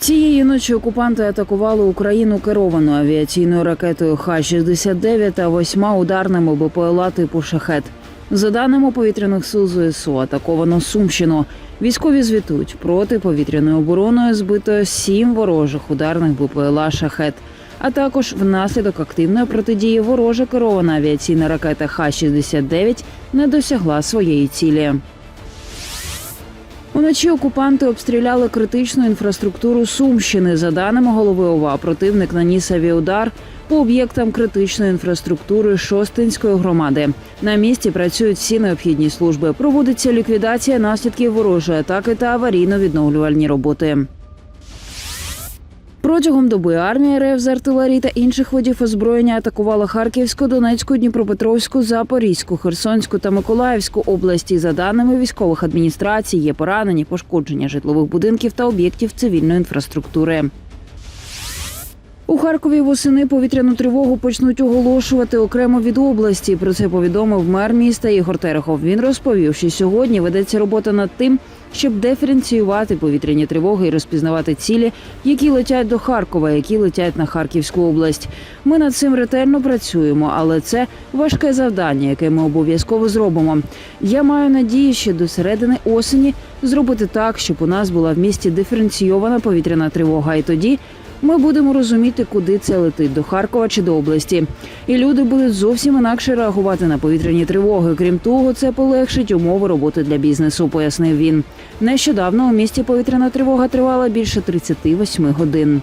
Цієї ночі окупанти атакували Україну керованою авіаційною ракетою Х-69 та восьма ударними БПЛА типу «Шахет». За даними повітряних сил ЗСУ, атаковано Сумщину. Військові звітують протиповітряною обороною збито сім ворожих ударних БПЛА «Шахет». А також внаслідок активної протидії ворожа керована авіаційна ракета Х-69 не досягла своєї цілі. Уночі окупанти обстріляли критичну інфраструктуру Сумщини. За даними голови ОВА, противник наніс авіаудар по об'єктам критичної інфраструктури Шостинської громади. На місці працюють всі необхідні служби. Проводиться ліквідація наслідків ворожої атаки та аварійно-відновлювальні роботи. Протягом доби армія РФ з артилерії та інших видів озброєння атакувала Харківську, Донецьку, Дніпропетровську, Запорізьку, Херсонську та Миколаївську області. За даними військових адміністрацій, є поранені, пошкодження житлових будинків та об'єктів цивільної інфраструктури. У Харкові восени повітряну тривогу почнуть оголошувати окремо від області. Про це повідомив мер міста Ігор Терехов. Він розповів, що сьогодні ведеться робота над тим, щоб диференціювати повітряні тривоги і розпізнавати цілі, які летять до Харкова, які летять на Харківську область. Ми над цим ретельно працюємо, але це важке завдання, яке ми обов'язково зробимо. Я маю надію, що до середини осені зробити так, щоб у нас була в місті диференційована повітряна тривога, і тоді ми будемо розуміти, куди це летить до Харкова чи до області. І люди будуть зовсім інакше реагувати на повітряні тривоги. Крім того, це полегшить умови роботи для бізнесу, пояснив він. Нещодавно у місті повітряна тривога тривала більше 38 годин.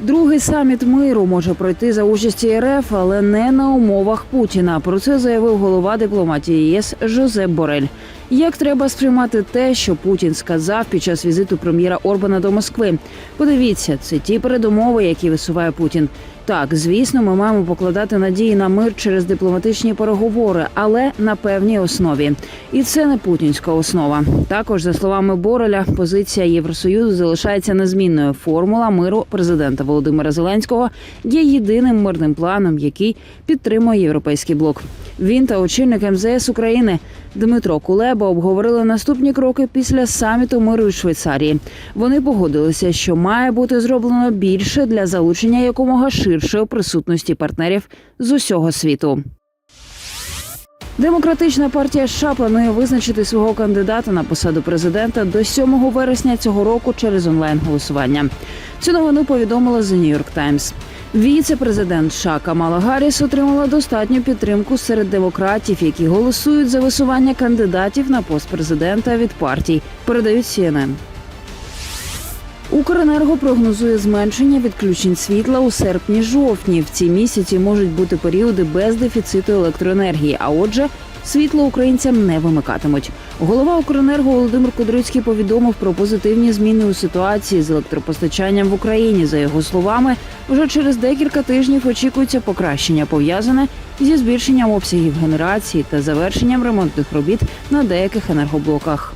Другий саміт миру може пройти за участі РФ, але не на умовах Путіна. Про це заявив голова дипломатії ЄС Жозеп Борель. Як треба сприймати те, що Путін сказав під час візиту прем'єра Орбана до Москви? Подивіться, це ті передумови, які висуває Путін. Так, звісно, ми маємо покладати надії на мир через дипломатичні переговори, але на певній основі. І це не путінська основа. Також, за словами Бореля, позиція Євросоюзу залишається незмінною. Формула миру президента Володимира Зеленського є єдиним мирним планом, який підтримує європейський блок. Він та очільник МЗС України Дмитро Кулеба обговорили наступні кроки після саміту миру у Швейцарії. Вони погодилися, що має бути зроблено більше для залучення якомога ширшої присутності партнерів з усього світу. Демократична партія США планує визначити свого кандидата на посаду президента до 7 вересня цього року через онлайн голосування. Цю новину повідомила The New York Times. Віце-президент США Камала Гарріс отримала достатню підтримку серед демократів, які голосують за висування кандидатів на пост президента від партій. Передають CNN. Укренерго прогнозує зменшення відключень світла у серпні-жовтні. В ці місяці можуть бути періоди без дефіциту електроенергії. А отже, світло українцям не вимикатимуть. Голова Укренерго Володимир Кудрицький повідомив про позитивні зміни у ситуації з електропостачанням в Україні. За його словами, вже через декілька тижнів очікується покращення пов'язане зі збільшенням обсягів генерації та завершенням ремонтних робіт на деяких енергоблоках.